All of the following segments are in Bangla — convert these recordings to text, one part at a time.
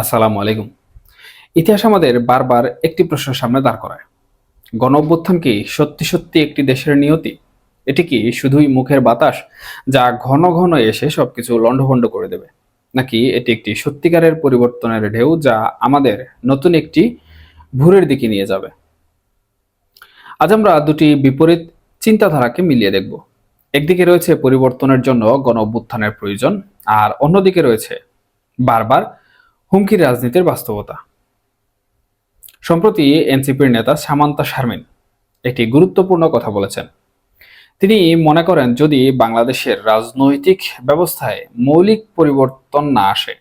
আসসালামু আলাইকুম। ইতিহাস আমাদের বারবার একটি প্রশ্ন সামনে দাঁড় করায়। গণ অভ্যুত্থান কি সত্যি সত্যি একটি দেশের নিয়তি? এটি কি শুধুই মুখের বাতাস যা ঘন ঘন এসে সবকিছু লণ্ডভণ্ড করে দেবে? নাকি এটি একটি সত্যিকারের পরিবর্তনের ঢেউ যা আমাদের নতুন একটি ভুরের দিকে নিয়ে যাবে? আজ আমরা দুটি বিপরীত চিন্তাধারাকে মিলিয়ে দেখব। একদিকে রয়েছে পরিবর্তনের জন্য গণ অভ্যুত্থানের প্রয়োজন, আর অন্যদিকে রয়েছে বারবার হুমকির রাজনীতির বাস্তবতা। সম্প্রতি এনসিপির নেতা সামান্তা শারমিন একটি গুরুত্বপূর্ণ কথা বলেছেন। তিনি মনে করেন, যদি বাংলাদেশের রাজনৈতিক ব্যবস্থায় মৌলিক পরিবর্তন না আসে,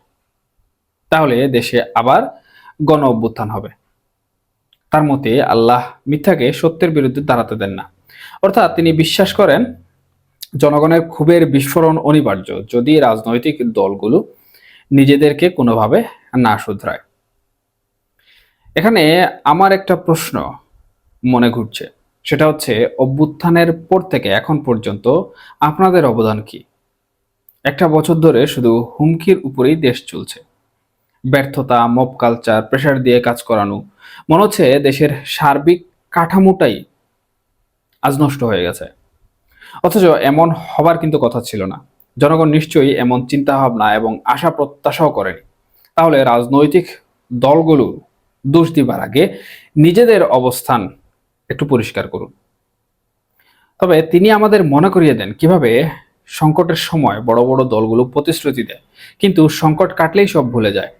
তাহলে দেশে আবার গণ অভ্যুত্থান হবে। তার মতে, আল্লাহ মিথ্যাকে সত্যের বিরুদ্ধে দাঁড়াতে দেন না। অর্থাৎ তিনি বিশ্বাস করেন, জনগণের ক্ষোভের বিস্ফোরণ অনিবার্য। যদি রাজনৈতিক দলগুলো নিজেদেরকে কোনোভাবে না শুধরায়। এখানে আমার একটা প্রশ্ন মনে ঘুরছে। সেটা হচ্ছে, অভ্যুত্থানের পর থেকে এখন পর্যন্ত আপনাদের অবদান কি? একটা বছর ধরে শুধু হুমকির উপরেই দেশ চলছে। ব্যর্থতা মপ কালচার প্রেশার দিয়ে কাজ করানো, মনে হচ্ছে দেশের সার্বিক কাঠামোটাই আজ নষ্ট হয়ে গেছে। অথচ এমন হবার কিন্তু কথা ছিল না। জনগণ নিশ্চয়ই এমন চিন্তা ভাবনা এবং আশা প্রত্যাশাও করেনি। তাহলে রাজনৈতিক দলগুলো দোষ দিবার আগে নিজেদের অবস্থান একটু পরিষ্কার করুন। তবে তিনি আমাদের মনে করিয়ে দেন কীভাবে সংকটের সময় বড় বড় দলগুলো প্রতিশ্রুতি দেয়। কিন্তু সংকট কাটলেই সব ভুলে যায়।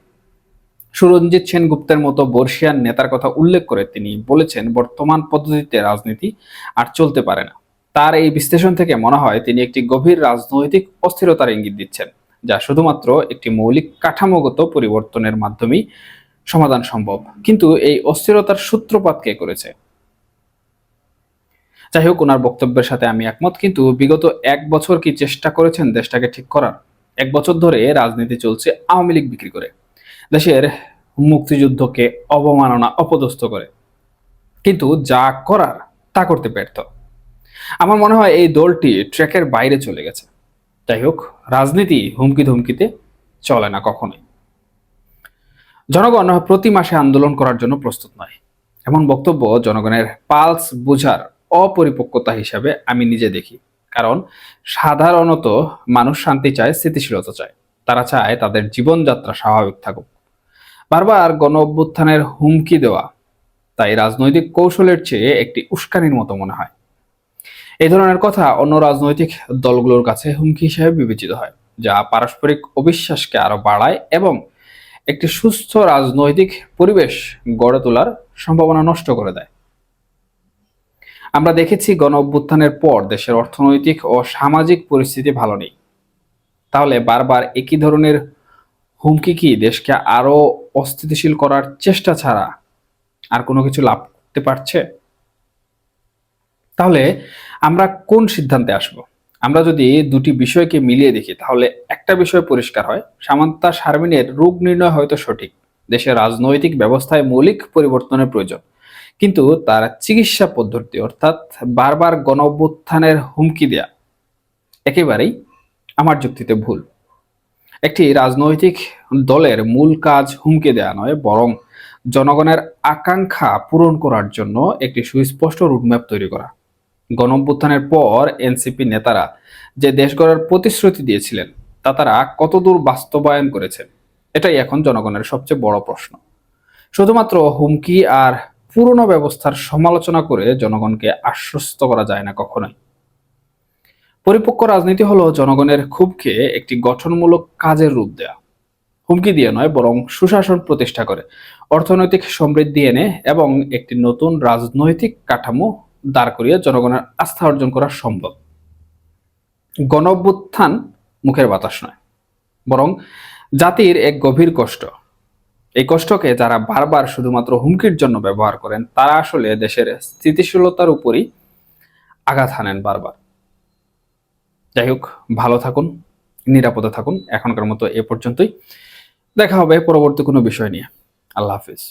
সুরঞ্জিত সেনগুপ্তের মতো বর্ষিয়ান নেতার কথা উল্লেখ করে তিনি বলেছেন, বর্তমান পদ্ধতিতে রাজনীতি আর চলতে পারে না। তার এই বিশ্লেষণ থেকে মনে হয় তিনি একটি গভীর রাজনৈতিক অস্থিরতার ইঙ্গিত দিচ্ছেন, যা শুধুমাত্র একটি মৌলিক কাঠামোগত পরিবর্তনের মাধ্যমেই সমাধান সম্ভব। কিন্তু এই অস্থিরতার সূত্রপাত কে করেছে? যাই হোক, ওনার বক্তব্যের সাথে আমি একমত, কিন্তু বিগত এক বছর কি চেষ্টা করেছেন দেশটাকে ঠিক করার? এক বছর ধরে রাজনীতি চলছে আওয়ামী লীগ বিক্রি করে। দেশের মুক্তিযুদ্ধকে অবমাননা অপদস্থ করে। কিন্তু যা করার তা করতে ব্যর্থ। আমার মনে হয় এই দলটি ট্র্যাকের বাইরে চলে গেছে। যাই হোক, রাজনীতি হুমকি ধুমকিতে চলে না কখনোই। জনগণ প্রতি মাসে আন্দোলন করার জন্য প্রস্তুত নয়। এমন বক্তব্য জনগণের পালস বোঝার অপরিপক্কতা হিসাবে আমি নিজে দেখি। কারণ সাধারণত মানুষ শান্তি চায়, স্থিতিশীলতা চায়। তারা চায় তাদের জীবনযাত্রা স্বাভাবিক থাকুক। বারবার গণ অভ্যুত্থানের হুমকি দেওয়া তাই রাজনৈতিক কৌশলের চেয়ে একটি উস্কানির মতো মনে হয়। এই ধরনের কথা অন্য রাজনৈতিক দলগুলোর কাছে হুমকি হিসেবে বিবেচিত হয়, যা পারস্পরিক অবিশ্বাসকে আরও বাড়ায় এবং একটি সুস্থ রাজনৈতিক পরিবেশ গড়ে তোলার সম্ভাবনা নষ্ট করে দেয়। আমরা দেখেছি গণ অভ্যুত্থানের পর দেশের অর্থনৈতিক ও সামাজিক পরিস্থিতি ভালো নেই। তাহলে বারবার একই ধরনের হুমকি কি দেশকে আরও অস্থিতিশীল করার চেষ্টা ছাড়া আর কোনো কিছু লাভ করতে পারছে? তাহলে আমরা কোন সিদ্ধান্তে আসব? আমরা যদি দুটি বিষয়কে মিলিয়ে দেখি, তাহলে একটা বিষয় পরিষ্কার হয়, সামান্তা শারমিনের রোগ নির্ণয় হয়তো সঠিক। দেশের রাজনৈতিক ব্যবস্থায় মৌলিক পরিবর্তনের প্রয়োজন। কিন্তু তার চিকিৎসা পদ্ধতি, অর্থাৎ বারবার গণ অভ্যুত্থানের হুমকি দেয়া, একেবারেই আমার যুক্তিতে ভুল। একটি রাজনৈতিক দলের মূল কাজ হুমকি দেয়া নয়, বরং জনগণের আকাঙ্ক্ষা পূরণ করার জন্য একটি সুস্পষ্ট রুটম্যাপ তৈরি করা। গণঅভ্যুত্থানের পর এনসিপি নেতারা যে দেশ গড়ার প্রতিশ্রুতি দিয়েছিলেন, তা তারা কতদূর বাস্তবায়ন করেছেন এটাই এখন জনগণের সবচেয়ে বড় প্রশ্ন। শুধুমাত্র হুমকি আর পুরনো ব্যবস্থার সমালোচনা করে জনগণকে আশ্বস্ত করা যায় না কখনোই। পরিপক্ক রাজনীতি হলো জনগণের ক্ষোভকে একটি গঠনমূলক কাজের রূপ দেয়া। হুমকি দিয়ে নয়, বরং সুশাসন প্রতিষ্ঠা করে, অর্থনৈতিক সমৃদ্ধি এনে এবং একটি নতুন রাজনৈতিক কাঠামো দাঁড় করিয়ে জনগণের আস্থা অর্জন করা সম্ভব। গণ অভ্যুত্থান মুখের বাতাস নয়, বরং জাতির এক গভীর কষ্ট। এই কষ্টকে যারা বারবার শুধুমাত্র হুমকির জন্য ব্যবহার করেন, তারা আসলে দেশের স্থিতিশীলতার উপরই আঘাত হানেন বারবার। যাই হোক, ভালো থাকুন, নিরাপদে থাকুন। এখনকার মতো এ পর্যন্তই। দেখা হবে পরবর্তী কোনো বিষয় নিয়ে। আল্লাহ হাফিজ।